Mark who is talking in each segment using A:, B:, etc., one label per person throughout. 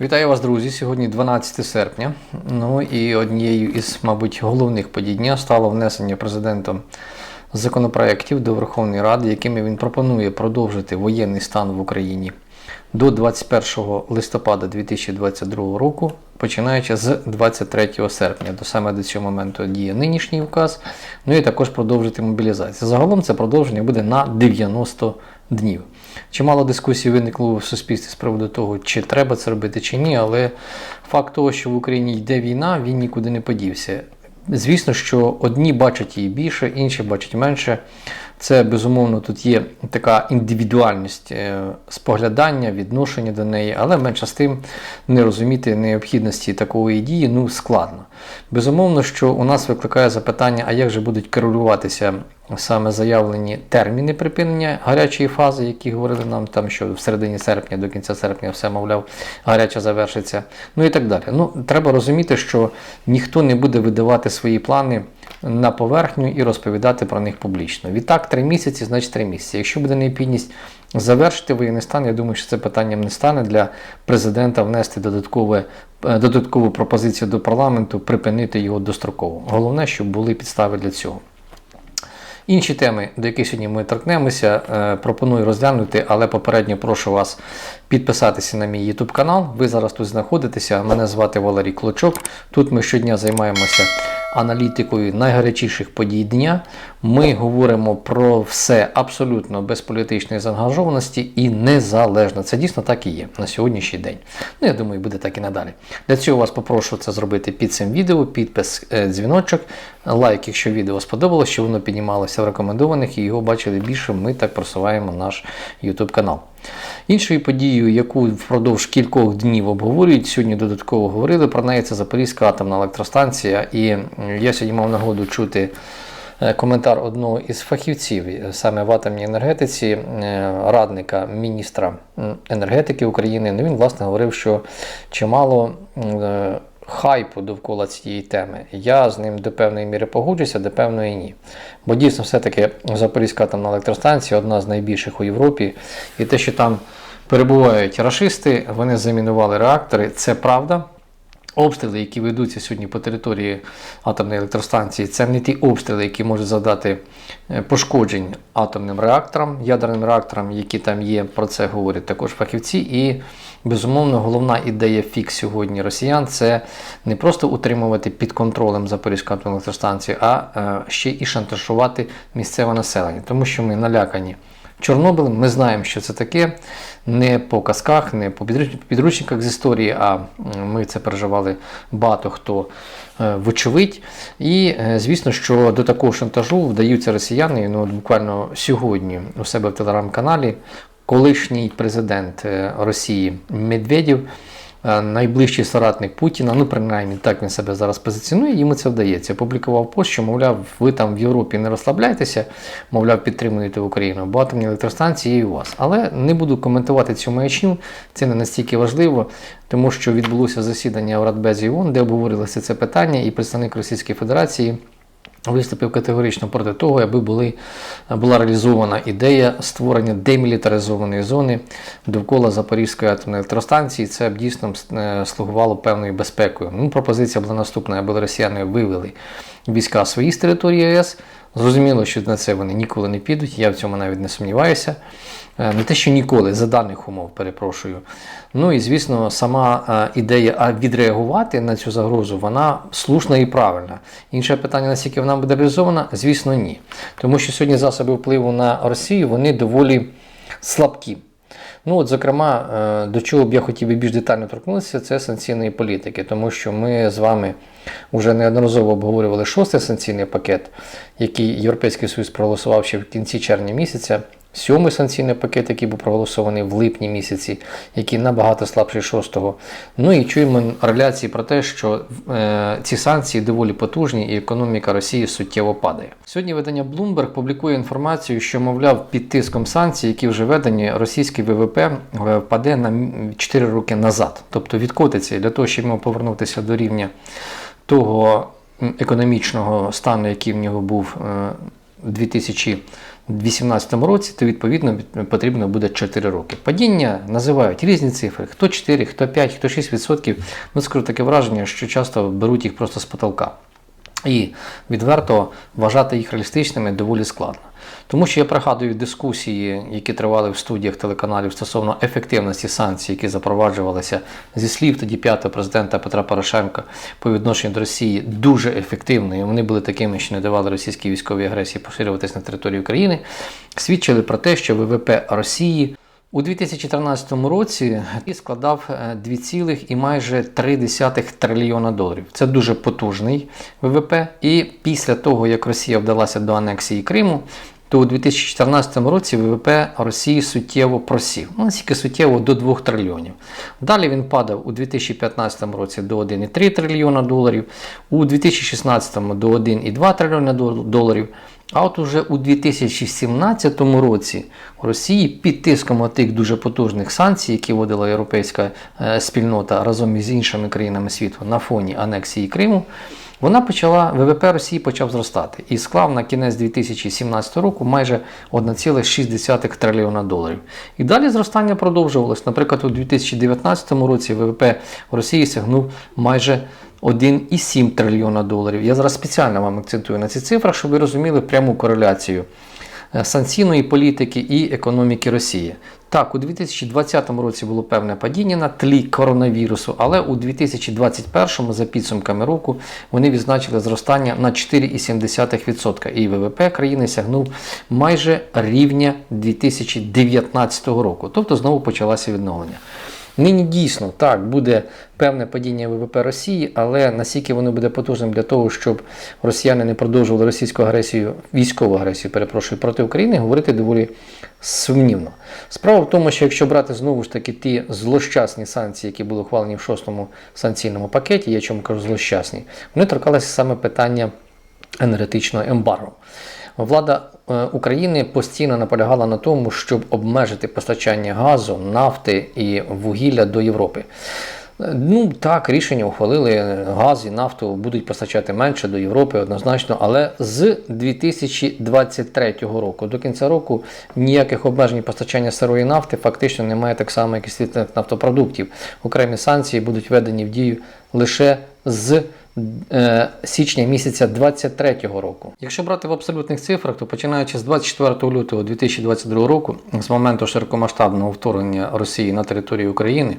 A: Вітаю вас, друзі! Сьогодні 12 серпня. Ну і однією із, мабуть, головних подій дня стало внесення президентом законопроєктів до Верховної Ради, якими він пропонує продовжити воєнний стан в Україні до 21 листопада 2022 року, починаючи з 23 серпня. До саме до цього моменту діє нинішній указ. Ну і також продовжити мобілізацію. Загалом це продовження буде на 90 днів. Чимало дискусій виникло в суспільстві з приводу того, чи треба це робити, чи ні, але факт того, що в Україні йде війна, він нікуди не подівся. Звісно, що одні бачать її більше, інші бачать менше. Це безумовно тут є така індивідуальність е, споглядання, відношення до неї, але менше з тим не розуміти необхідності такої дії ну складно. Безумовно, що у нас викликає запитання, а як же будуть керулюватися саме заявлені терміни припинення гарячої фази, які говорили нам там, що в середині серпня до кінця серпня все, мовляв, гаряча завершиться. Ну і так далі. Ну, Треба розуміти, що ніхто не буде видавати свої плани на поверхню і розповідати про них публічно. Відтак, три місяці, значить три місяці. Якщо буде необхідність завершити воєнний стан, я думаю, що це питанням не стане для президента внести е, Додаткову пропозицію до парламенту припинити його достроково. Головне, щоб були підстави для цього. Інші теми, до яких сьогодні ми торкнемося, е, пропоную розглянути, але попередньо прошу вас підписатися на мій YouTube канал. Ви зараз тут знаходитеся. Мене звати Валерій Клочок. Тут ми щодня займаємося аналітикою найгарячіших подій дня. Ми говоримо про все абсолютно без політичної заангажованості і незалежно. Це дійсно так і є на сьогоднішній день. Ну, я думаю, буде так і надалі. Для цього вас попрошу це зробити під цим відео, підпис, е, дзвіночок, лайк, якщо відео сподобалось, щоб воно піднімалося в рекомендованих і його бачили більше. Ми так просуваємо наш YouTube канал. Іншою подією, яку впродовж кількох днів обговорюють, сьогодні додатково говорили про неї, це Запорізька атомна електростанція. І я сьогодні мав нагоду чути е, коментар одного із фахівців е, саме в атомній енергетиці, е, радника міністра енергетики України. Ну, він власне говорив, що чимало. Хайпу довкола цієї теми. Я з ним до певної міри погоджуся, до певної ні. Бо дійсно, все-таки Запорізька атомна електростанція одна з найбільших у Європі. І те, що там перебувають рашисти, вони замінували реактори, це правда. Обстріли, які ведуться сьогодні по території атомної електростанції, це не ті обстріли, які можуть завдати е, пошкоджень атомним реакторам, ядерним реакторам, які там є. Про це говорять також фахівці. І безумовно, головна ідея фікс сьогодні росіян це не просто утримувати під контролем Запорізьку атомну електростанцію, а е, ще і шантажувати місцеве населення, тому що ми налякані. Чорнобилем. Ми знаємо, що це таке. Не по казках, не по підручниках з історії, а ми це переживали багато хто е, вочевидь. І е, звісно, що до такого шантажу вдаються росіяни. Ну, буквально сьогодні у себе в телеграм-каналі колишній президент е, Росії Медведєв. Е, Найближчий соратник Путіна, ну принаймні так він себе зараз позиціонує, йому це вдається. Опублікував пост, що, мовляв, ви там в Європі не розслабляйтеся, мовляв, підтримуєте Україну, бо атомні електростанції і у вас. Але не буду коментувати цю маячню, це не настільки важливо, тому що відбулося засідання в Радбезі ООН, де обговорилося це питання, і представник Російської Федерації. Виступив категорично проти того, аби були, була реалізована ідея створення демілітаризованої зони довкола Запорізької атомної електростанції. Це б дійсно е, слугувало певною безпекою. Ну, пропозиція була наступна, аби росіяни вивели війська свої з території ЄС. Зрозуміло, що на це вони ніколи не підуть, я в цьому навіть не сумніваюся. Е, Не те, що ніколи, за даних умов, перепрошую. Ну і звісно, сама е, ідея відреагувати на цю загрозу, вона слушна і правильна. Інше питання, наскільки вона буде реалізована, звісно, ні. Тому що сьогодні засоби впливу на Росію вони доволі слабкі. Ну, от, зокрема, е, до чого б я хотів би більш детально торкнутися, це санкційної політики, тому що ми з вами вже неодноразово обговорювали шостий санкційний пакет, який Європейський Союз проголосував ще в кінці червня місяця. Сьомий санкційний пакет, який був проголосований в липні місяці, який набагато слабший шостого. Ну і чуємо реляції про те, що е, ці санкції доволі потужні, і економіка Росії суттєво падає. Сьогодні видання Bloomberg публікує інформацію, що, мовляв, під тиском санкцій, які вже введені, російський ВВП е, впаде на 4 роки назад, тобто відкотиться для того, щоб йому повернутися до рівня того економічного стану, який в нього був. Е, у 2018 році, то відповідно потрібно буде 4 роки. Падіння називають різні цифри: хто 4, хто 5, хто 6 відсотків. Ну, скажу таке враження, що часто беруть їх просто з потолка. І відверто вважати їх реалістичними доволі складно. Тому що я пригадую дискусії, які тривали в студіях телеканалів стосовно ефективності санкцій, які запроваджувалися зі слів тоді п'ятого президента Петра Порошенка по відношенню до Росії, дуже ефективними. Вони були такими, що не давали російській військовій агресії поширюватись на території України, свідчили про те, що ВВП Росії. У 2013 році складав е, 2, і майже 3 трильйона доларів. Це дуже потужний ВВП. І після того, як Росія вдалася до анексії Криму, то у 2014 році ВВП Росії суттєво просів. Ну, наскільки суттєво до 2 трильйонів. Далі він падав у 2015 році до 1,3 трильйона доларів, у 2016 до 1,2 трильйона доларів. А от уже у 2017 році в Росії під тиском тих дуже потужних санкцій, які вводила європейська е, спільнота разом із іншими країнами світу на фоні анексії Криму, вона почала ВВП Росії почав зростати і склав на кінець 2017 року майже 1,6 трильйона доларів. І далі зростання продовжувалось. Наприклад, у 2019 році ВВП Росії сягнув майже 1,7 трильйона доларів. Я зараз спеціально вам акцентую на ці цифрах, щоб ви розуміли пряму кореляцію е, санкційної політики і економіки Росії. Так, у 2020 році було певне падіння на тлі коронавірусу, але у 2021 за підсумками року вони відзначили зростання на 4,7% і ВВП країни сягнув майже рівня 2019 року. Тобто знову почалося відновлення. Нині дійсно так буде певне падіння ВВП Росії, але наскільки воно буде потужним для того, щоб росіяни не продовжували російську агресію, військову агресію, перепрошую, проти України, говорити доволі сумнівно. Справа в тому, що якщо брати знову ж таки ті злощасні санкції, які були ухвалені в шостому санкційному пакеті, я чому кажу злощасні, вони торкалися саме питання енергетичного ембарго. Влада е, України постійно наполягала на тому, щоб обмежити постачання газу, нафти і вугілля до Європи. Ну так, рішення ухвалили. Газ і нафту будуть постачати менше до Європи однозначно, але з 2023 року до кінця року ніяких обмежень постачання сирої нафти фактично немає так само, як і світних нафтопродуктів. Окремі санкції будуть введені в дію лише з січня місяця 2023 року. Якщо брати в абсолютних цифрах, то починаючи з 24 лютого 2022 року, з моменту широкомасштабного вторгнення Росії на територію України,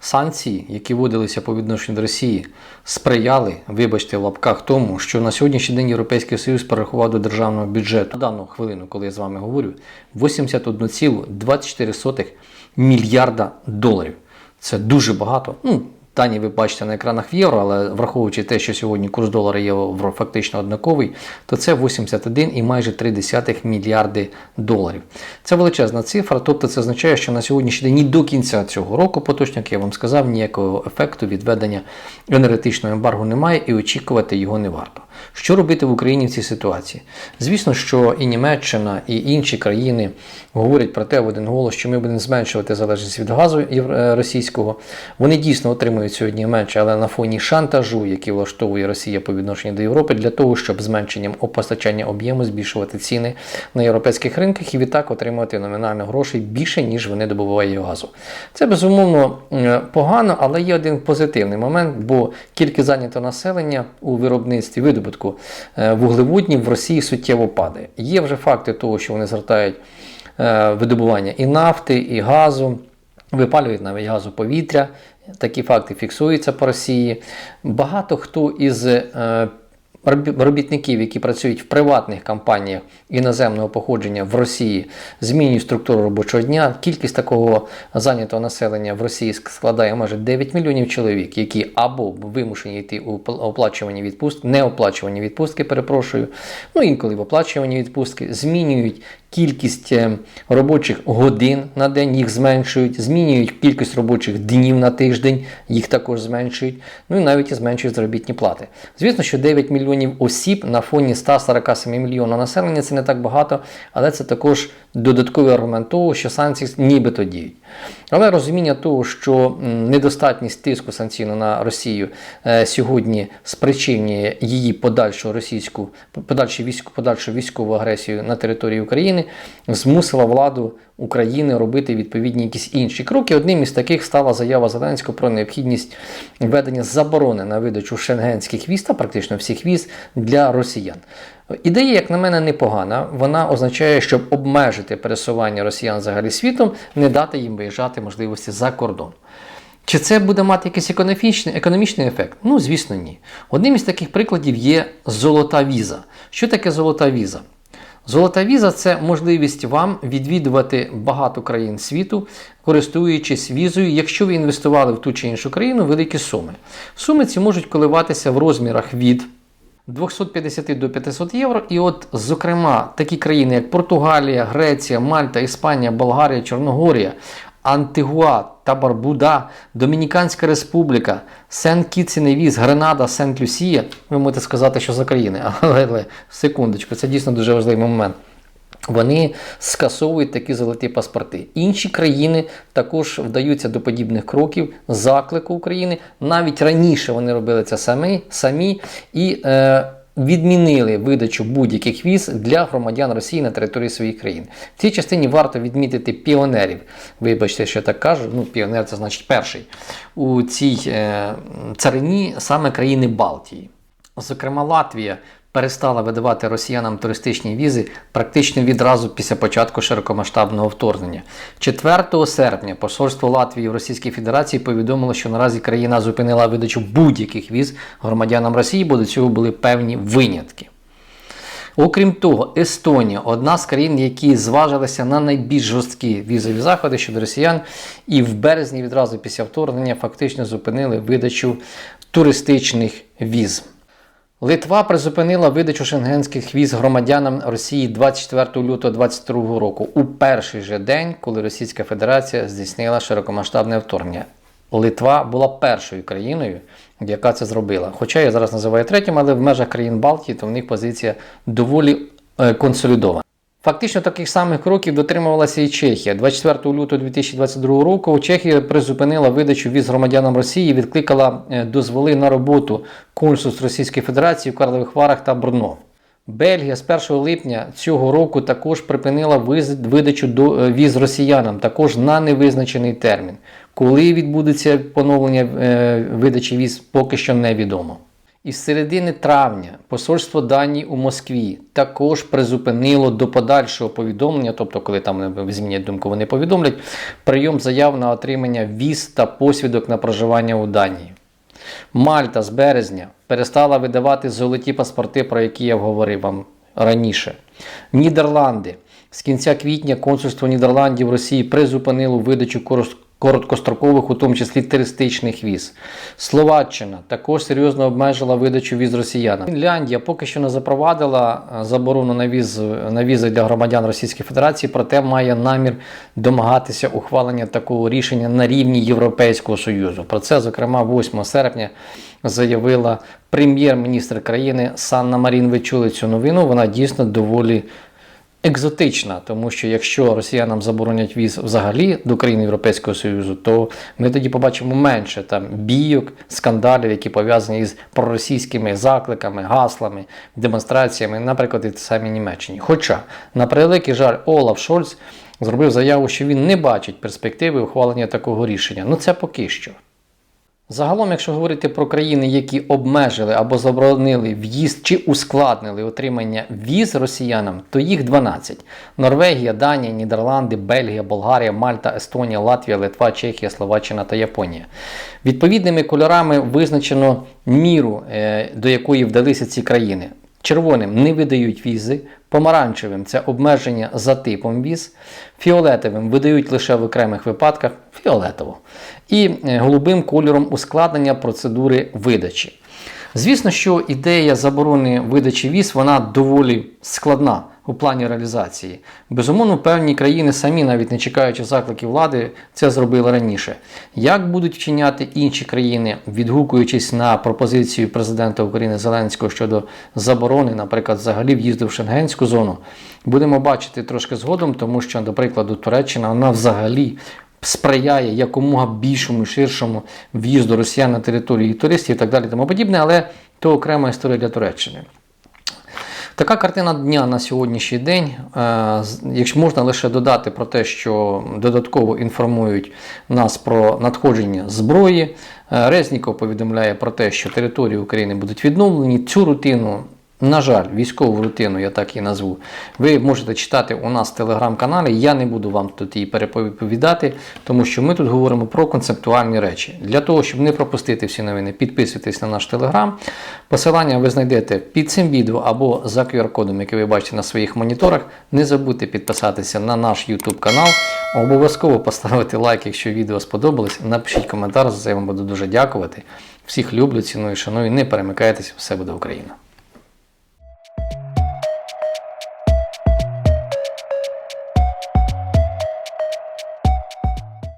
A: санкції, які вводилися по відношенню до Росії, сприяли, вибачте, в лапках тому, що на сьогоднішній день Європейський Союз перерахував до державного бюджету на дану хвилину, коли я з вами говорю, 81,24 мільярда доларів. Це дуже багато. Ну, Дані ви бачите на екранах в євро, але враховуючи те, що сьогодні курс долара є фактично однаковий, то це 81 і майже 3 мільярди доларів. Це величезна цифра, тобто це означає, що на сьогоднішній день і до кінця цього року, поточно, як я вам сказав, ніякого ефекту від введення енергетичного ембарго немає і очікувати його не варто. Що робити в Україні в цій ситуації? Звісно, що і Німеччина, і інші країни говорять про те в один голос, що ми будемо зменшувати залежність від газу е, російського. Вони дійсно отримують сьогодні менше, але на фоні шантажу, який влаштовує Росія по відношенню до Європи, для того, щоб зменшенням постачання об'єму збільшувати ціни на європейських ринках і відтак отримувати номінально грошей більше, ніж вони добувають газу. Це безумовно погано, але є один позитивний момент, бо кількість зайнятого населення у виробництві видобутку е, вуглеводнів в Росії суттєво падає. Є вже факти того, що вони згортають е, видобування і нафти, і газу, випалюють навіть газу повітря. Такі факти фіксуються по Росії. Багато хто із е, робітників, які працюють в приватних компаніях іноземного походження в Росії, змінюють структуру робочого дня. Кількість такого зайнятого населення в Росії складає майже 9 мільйонів чоловік, які або вимушені йти у пл- оплачувані відпустки, неоплачувані відпустки, перепрошую, ну інколи в оплачувані відпустки, змінюють кількість е, робочих годин на день, їх зменшують, змінюють кількість робочих днів на тиждень, їх також зменшують, ну і навіть і зменшують заробітні плати. Звісно, що 9 мільйонів мільйонів осіб на фоні 147 мільйонів населення. Це не так багато, але це також додатковий аргумент того, що санкції нібито діють. Але розуміння того, що недостатність тиску санкційно на Росію е, сьогодні спричинює її подальшу російську подальшу війську, подальшу військову агресію на території України, змусила владу України робити відповідні якісь інші кроки. Одним із таких стала заява Зеленського про необхідність введення заборони на видачу шенгенських віз та практично всіх віз для росіян. Ідея, як на мене, непогана. Вона означає, щоб обмежити пересування росіян взагалі світом, не дати їм виїжджати можливості за кордон. Чи це буде мати якийсь економічний, економічний ефект? Ну, звісно, ні. Одним із таких прикладів є золота віза. Що таке золота віза? Золота віза це можливість вам відвідувати багато країн світу, користуючись візою, якщо ви інвестували в ту чи іншу країну великі суми. Суми ці можуть коливатися в розмірах від 250 до 500 євро. І от, зокрема, такі країни, як Португалія, Греція, Мальта, Іспанія, Болгарія, Чорногорія, Антигуа та Барбуда, Домініканська Республіка, сент кітс і Невіс, Гренада, Сент-Люсія. Ви можете сказати, що за країни, але, але секундочку, це дійсно дуже важливий момент. Вони скасовують такі золоті паспорти. Інші країни також вдаються до подібних кроків, заклику України. Навіть раніше вони робили це самі самі і е, відмінили видачу будь-яких віз для громадян Росії на території своїх країн. В цій частині варто відмітити піонерів. Вибачте, що я так кажу. Ну, піонер це значить перший у цій е, царині саме країни Балтії. Зокрема, Латвія перестала видавати росіянам туристичні візи практично відразу після початку широкомасштабного вторгнення. 4 серпня посольство Латвії в Російській Федерації повідомило, що наразі країна зупинила видачу будь-яких віз громадянам Росії, бо до цього були певні винятки. Окрім того, Естонія одна з країн, які зважилися на найбільш жорсткі візові заходи щодо росіян, і в березні відразу після вторгнення фактично зупинили видачу туристичних віз. Литва призупинила видачу шенгенських віз громадянам Росії 24 лютого 2022 року у перший же день, коли Російська Федерація здійснила широкомасштабне вторгнення. Литва була першою країною, яка це зробила. Хоча я зараз називаю третім, але в межах країн Балтії, то в них позиція доволі е, консолідована. Фактично таких самих кроків дотримувалася і Чехія. 24 лютого 2022 року Чехія призупинила видачу віз громадянам Росії, відкликала е, дозволи на роботу консульств Російської Федерації в Карлових Варах та Брно. Бельгія з 1 липня цього року також припинила видачу до- е, віз росіянам, також на невизначений термін. Коли відбудеться поновлення е, видачі віз, поки що невідомо. Із середини травня посольство Данії у Москві також призупинило до подальшого повідомлення, тобто, коли там змінять думку, вони повідомлять прийом заяв на отримання віз та посвідок на проживання у Данії. Мальта з березня перестала видавати золоті паспорти, про які я говорив вам раніше. Нідерланди з кінця квітня консульство Нідерландів Росії призупинило видачу короткострокових, у тому числі туристичних віз. Словаччина також серйозно обмежила видачу віз росіянам. Фінляндія поки що не запровадила е, заборону на віз на візи для громадян Російської Федерації, проте має намір домагатися ухвалення такого рішення на рівні Європейського Союзу. Про це, зокрема, 8 серпня заявила прем'єр-міністр країни Санна Марін. Ви чули цю новину. Вона дійсно доволі екзотична, тому що якщо росіянам заборонять віз взагалі до країн Європейського Союзу, то ми тоді побачимо менше там бійок, скандалів, які пов'язані із проросійськими закликами, гаслами, демонстраціями, наприклад, і в самій Німеччині. Хоча, на превеликий жаль, Олаф Шольц зробив заяву, що він не бачить перспективи ухвалення такого рішення. Ну це поки що. Загалом, якщо говорити про країни, які обмежили або заборонили в'їзд чи ускладнили отримання віз росіянам, то їх 12: Норвегія, Данія, Нідерланди, Бельгія, Болгарія, Мальта, Естонія, Латвія, Литва, Чехія, Словаччина та Японія. Відповідними кольорами визначено міру, е, до якої вдалися ці країни. Червоним не видають візи, помаранчевим це обмеження за типом віз, фіолетовим видають лише в окремих випадках фіолетово. І е, голубим кольором ускладнення процедури видачі. Звісно, що ідея заборони видачі віз вона доволі складна у плані реалізації. Безумовно, певні країни самі, навіть не чекаючи закликів влади, це зробили раніше. Як будуть вчиняти інші країни, відгукуючись на пропозицію президента України Зеленського щодо заборони, наприклад, взагалі в'їзду в шенгенську зону, будемо бачити трошки згодом, тому що, до прикладу, Туреччина вона взагалі сприяє якомога більшому ширшому в'їзду росіян на територію туристів і так далі, тому подібне, але то окрема історія для Туреччини. Така картина дня на сьогоднішній день. Е, Якщо можна лише додати про те, що додатково інформують нас про надходження зброї. Е, Резніков повідомляє про те, що території України будуть відновлені. Цю рутину, на жаль, військову рутину, я так її назву, ви можете читати у нас в телеграм-каналі. Я не буду вам тут її переповідати, тому що ми тут говоримо про концептуальні речі. Для того, щоб не пропустити всі новини, підписуйтесь на наш телеграм. Посилання ви знайдете під цим відео або за QR-кодом, який ви бачите на своїх моніторах. Не забудьте підписатися на наш YouTube канал. Обов'язково поставити лайк, якщо відео сподобалось. Напишіть коментар, за це я вам буду дуже дякувати. Всіх люблю, ціную, шаную. Не перемикайтеся, все буде Україна.